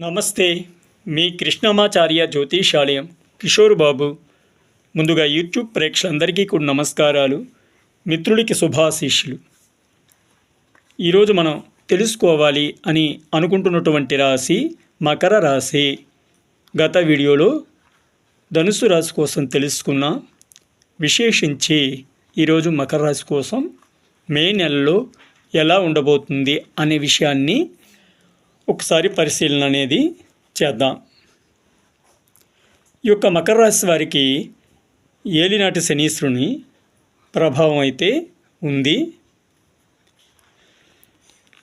నమస్తే మీ కృష్ణమాచార్య జ్యోతిషాలయం కిషోర్ బాబు. ముందుగా యూట్యూబ్ ప్రేక్షకులందరికీ కూడా నమస్కారాలు మిత్రుడికి శుభాశీస్సులు. ఈరోజు మనం తెలుసుకోవాలి అని అనుకుంటున్నటువంటి రాశి మకర రాశి. గత వీడియోలో ధనుసు రాశి కోసం తెలుసుకున్న విశేషించి ఈరోజు మకర రాశి కోసం మే నెలలో ఎలా ఉండబోతుంది అనే విషయాన్ని ఒకసారి పరిశీలన అనేది చేద్దాం. ఈ యొక్క మకర రాశి వారికి ఏలినాటి శనీశ్వరుని ప్రభావం అయితే ఉంది.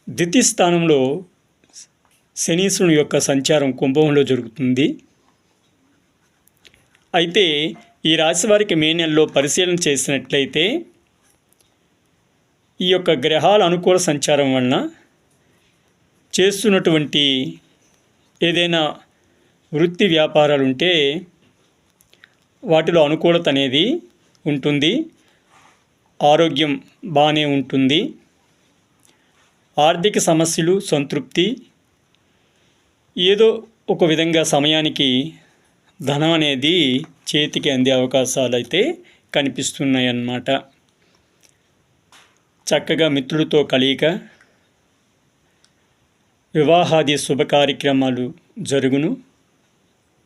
ద్వితీయ స్థానంలో శనీశ్వరుని యొక్క సంచారం కుంభంలో జరుగుతుంది. అయితే ఈ రాశి వారికి మే నెలలో పరిశీలన చేసినట్లయితే ఈ యొక్క గ్రహాల అనుకూల సంచారం వలన చేస్తున్నటువంటి ఏదైనా వృత్తి వ్యాపారాలు ఉంటే వాటిలో అనుకూలత అనేది ఉంటుంది. ఆరోగ్యం బాగానే ఉంటుంది. ఆర్థిక సమస్యలు సంతృప్తి. ఏదో ఒక విధంగా సమయానికి ధనం అనేది చేతికి అందే అవకాశాలు అయితే కనిపిస్తున్నాయి అన్నమాట చక్కగా మిత్రులతో కలయిక వివాహాది శుభ కార్యక్రమాలు జరుగును.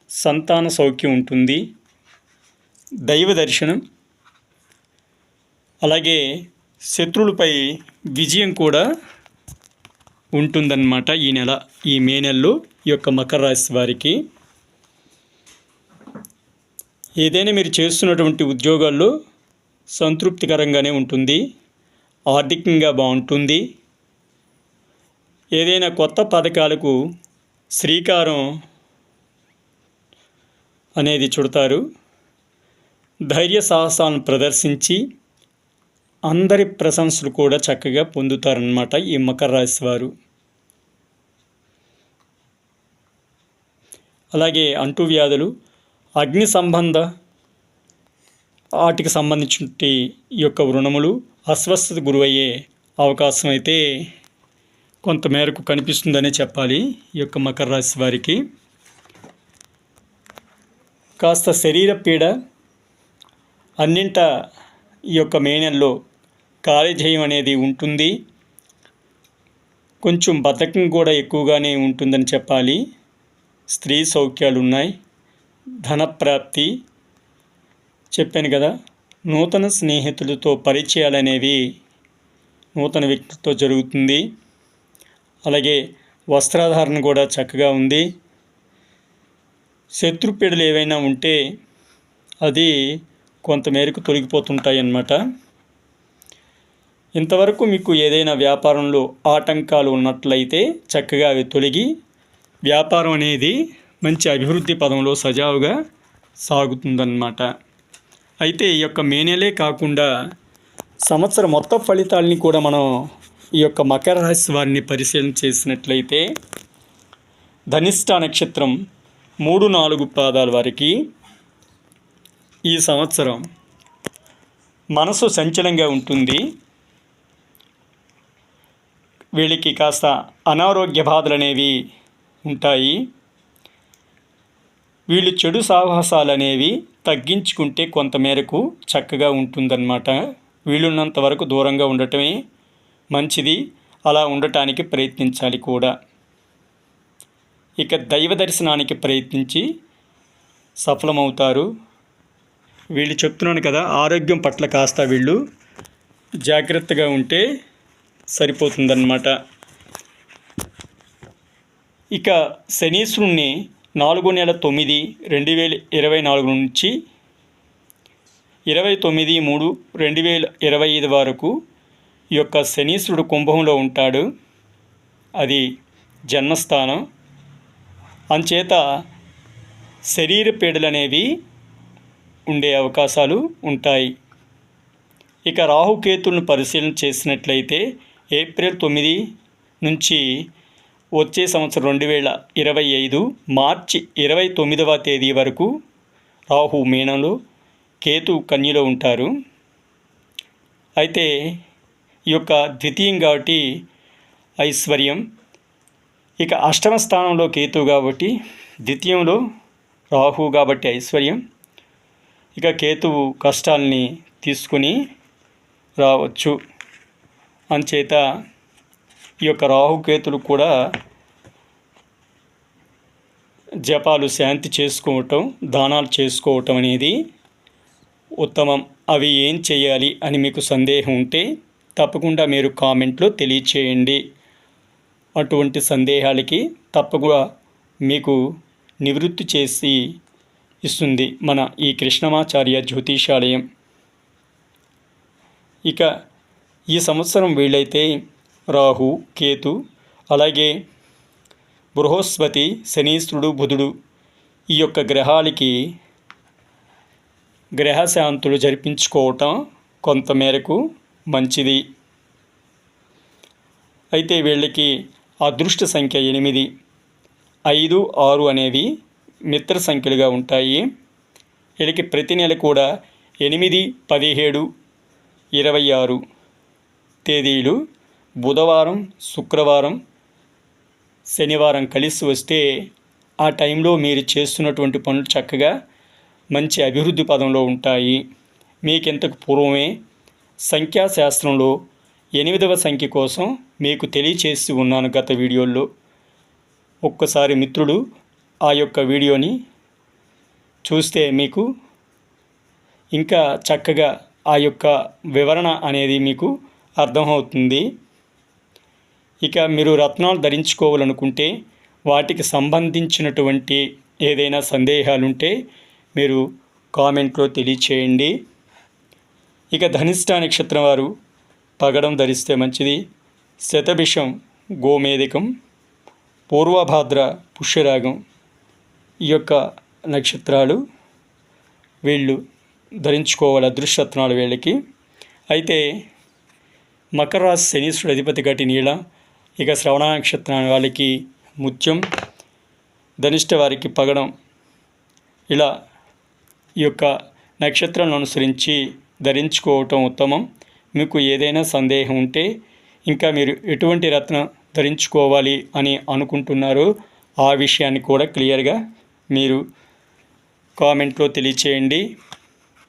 సంతాన సౌఖ్యం ఉంటుంది. దైవ దర్శనం. అలాగే శత్రువులపై విజయం కూడా ఉంటుందన్నమాట ఈ నెల ఈ మే నెలలో ఈ యొక్క మకర రాశి వారికి. ఏదైనా మీరు చేస్తున్నటువంటి ఉద్యోగాల్లో సంతృప్తికరంగానే ఉంటుంది. ఆర్థికంగా బాగుంటుంది. ఏదైనా కొత్త పథకాలకు శ్రీకారం అనేది చుడతారు. ధైర్య సాహసాలను ప్రదర్శించి అందరి ప్రశంసలు కూడా చక్కగా పొందుతారనమాట ఈ మకర రాశి వారు. అలాగే అంటువ్యాధులు అగ్ని సంబంధ వాటికి సంబంధించిన ఈ యొక్క రుణములు అస్వస్థత గురయ్యే అవకాశం అయితే కొంతమేరకు కనిపిస్తుందనే చెప్పాలి ఈ యొక్క మకర రాశి వారికి. కాస్త శరీర పీడ అన్నింట ఈ యొక్క మే నెలలో కార్యజయం అనేది ఉంటుంది. కొంచెం బద్ధకం కూడా ఎక్కువగానే ఉంటుందని చెప్పాలి. స్త్రీ సౌఖ్యాలు ఉన్నాయి. ధనప్రాప్తి చెప్పాను కదా. నూతన స్నేహితులతో పరిచయాలు అనేవి నూతన వ్యక్తితో జరుగుతుంది. అలాగే వస్త్రాధారణ కూడా చక్కగా ఉంది. శత్రుపీడలు ఏవైనా ఉంటే అది కొంతమేరకు తొలగిపోతుంటాయి అన్నమాట. ఇంతవరకు మీకు ఏదైనా వ్యాపారంలో ఆటంకాలు ఉన్నట్లయితే చక్కగా అవి తొలగి వ్యాపారం అనేది మంచి అభివృద్ధి పదంలో సజావుగా సాగుతుందన్నమాట. అయితే ఈ యొక్క మే నెలే కాకుండా సంవత్సరం మొత్తం ఫలితాలని కూడా మనం ఈ యొక్క మకర రాశి వారిని పరిశీలన చేసినట్లయితే ధనిష్ట నక్షత్రం మూడు నాలుగు పాదాల వారికి ఈ సంవత్సరం మనసు సంచలంగా ఉంటుంది. వీళ్ళకి కాస్త అనారోగ్య బాధలు అనేవి ఉంటాయి. వీళ్ళు చెడు సాహసాలు అనేవి తగ్గించుకుంటే కొంతమేరకు చక్కగా ఉంటుందన్నమాట. వీళ్ళున్నంత వరకు దూరంగా ఉండటమే మంచిది. అలా ఉండటానికి ప్రయత్నించాలి కూడా. ఇక దైవ దర్శనానికి ప్రయత్నించి సఫలమవుతారు. వీళ్ళు చెప్తున్నాను కదా ఆరోగ్యం పట్ల కాస్త వీళ్ళు జాగ్రత్తగా ఉంటే సరిపోతుందన్నమాట. ఇక శనీశ్వరుణ్ణి నాలుగు నెల తొమ్మిది రెండు వేల ఇరవై నాలుగు నుంచి ఇరవై తొమ్మిది మూడు రెండు వేల ఇరవై ఐదు వరకు ఈ యొక్క శనీశ్వరుడు కుంభంలో ఉంటాడు. అది జన్మస్థానం. అంచేత శరీర పీడలు అనేవి ఉండే అవకాశాలు ఉంటాయి. ఇక రాహుకేతులను పరిశీలన చేసినట్లయితే ఏప్రిల్ తొమ్మిది నుంచి వచ్చే సంవత్సరం రెండు వేల ఇరవై ఐదు మార్చి ఇరవై తొమ్మిదవ తేదీ వరకు రాహు మీనంలో కేతు కన్యలో ఉంటారు. అయితే యొక్క ద్వితీయం కాబట్టి ఐశ్వర్యం. ఇక అష్టమ స్థానంలో కేతు కాబట్టి ద్వితీయంలో రాహు కాబట్టి ఐశ్వర్యం. ఇక కేతువు కష్టాలని తీసుకుని రావచ్చు. అంచేత ఈ యొక్క రాహుకేతులు కూడా జపాలు శాంతి చేసుకోవటం దానాలు చేసుకోవటం అనేది ఉత్తమం. అవి ఏం చేయాలి అని మీకు సందేహం ఉంటే తప్పకుండా మీరు కామెంట్లో తెలియచేయండి. అటువంటి సందేహాలకి తప్పకుండా మీకు నివృత్తి చేసి ఇస్తుంది మన ఈ కృష్ణమాచార్య జ్యోతిషాలయం. ఇక ఈ సంవత్సరం వీలైతే రాహు కేతు అలాగే బృహస్పతి శనీశ్వరుడు బుధుడు ఈ యొక్క గ్రహాలకి గ్రహశాంతులు జరిపించుకోవటం కొంతమేరకు మంచిది. అయితే వీళ్ళకి అదృష్ట సంఖ్య ఎనిమిది. ఐదు ఆరు అనేవి మిత్ర సంఖ్యలుగా ఉంటాయి. వీళ్ళకి ప్రతి నెల కూడా ఎనిమిది పదిహేడు ఇరవై ఆరు తేదీలు బుధవారం శుక్రవారం శనివారం కలిసి వస్తే ఆ టైంలో మీరు చేస్తున్నటువంటి పనులు చక్కగా మంచి అభివృద్ధి పదంలో ఉంటాయి. మీకింతకు పూర్వమే సంఖ్యాశాస్త్రంలో ఎనిమిదవ సంఖ్య కోసం మీకు తెలియచేసి ఉన్నాను గత వీడియోల్లో. ఒక్కసారి మిత్రుడు ఆ యొక్క వీడియోని చూస్తే మీకు ఇంకా చక్కగా ఆ యొక్క వివరణ అనేది మీకు అర్థమవుతుంది. ఇక మీరు రత్నాలు ధరించుకోవాలనుకుంటే వాటికి సంబంధించినటువంటి ఏదైనా సందేహాలుంటే మీరు కామెంట్లో తెలియచేయండి. ఇక ధనిష్ట నక్షత్రం వారు పగడం ధరిస్తే మంచిది. శతభిషం గోమేదికం పూర్వభాద్ర పుష్యరాగం ఈ యొక్క నక్షత్రాలు వీళ్ళు ధరించుకోవాలి అదృష్టత్నాలు వీళ్ళకి. అయితే మకర శనీశ్వరుడు అధిపతి గటి నీళ ఇక శ్రవణ నక్షత్రం వాళ్ళకి ముత్యం. ధనిష్ట వారికి పగడం ఇలా ఈ యొక్క నక్షత్రాలను అనుసరించి ధరించుకోవటం ఉత్తమం. మీకు ఏదైనా సందేహం ఉంటే ఇంకా మీరు ఎటువంటి రత్నం ధరించుకోవాలి అని అనుకుంటున్నారో ఆ విషయాన్ని కూడా క్లియర్గా మీరు కామెంట్లో తెలియచేయండి.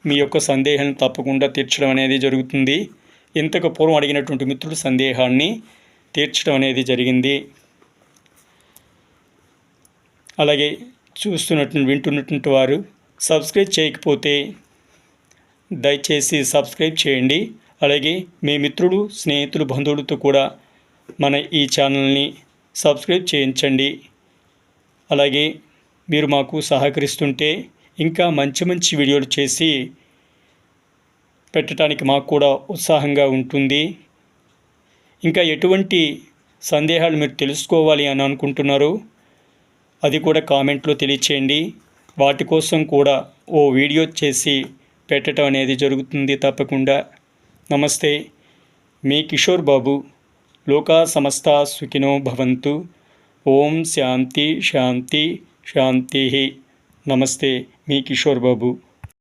మీ యొక్క సందేహం తప్పకుండా తీర్చడం అనేది జరుగుతుంది. ఇంతకు పూర్వం అడిగినటువంటి మిత్రుడు సందేహాన్ని తీర్చడం అనేది జరిగింది. అలాగే చూస్తున్నట్టు వింటున్నటువంటి వారు సబ్స్క్రైబ్ చేయకపోతే దయచేసి సబ్స్క్రైబ్ చేయండి. అలాగే మీ మిత్రుడు స్నేహితులు బంధువులతో కూడా మన ఈ ఛానల్ని సబ్స్క్రైబ్ చేయించండి. అలాగే మీరు మాకు సహకరిస్తుంటే ఇంకా మంచి మంచి వీడియోలు చేసి పెట్టడానికి మాకు కూడా ఉత్సాహంగా ఉంటుంది. ఇంకా ఎటువంటి సందేహాలు మీరు తెలుసుకోవాలి అని అనుకుంటున్నారు అది కూడా కామెంట్లో తెలియచేయండి. వాటి కోసం కూడా ఓ వీడియో చేసి పెట్టడం అనేది జరుగుతుంది తప్పకుండా. నమస్తే మీ కిషోర్ బాబు లోకా సమస్త సుఖినో భవంతు. ఓం శాంతి శాంతి శాంతి. నమస్తే మీ కిషోర్ బాబు.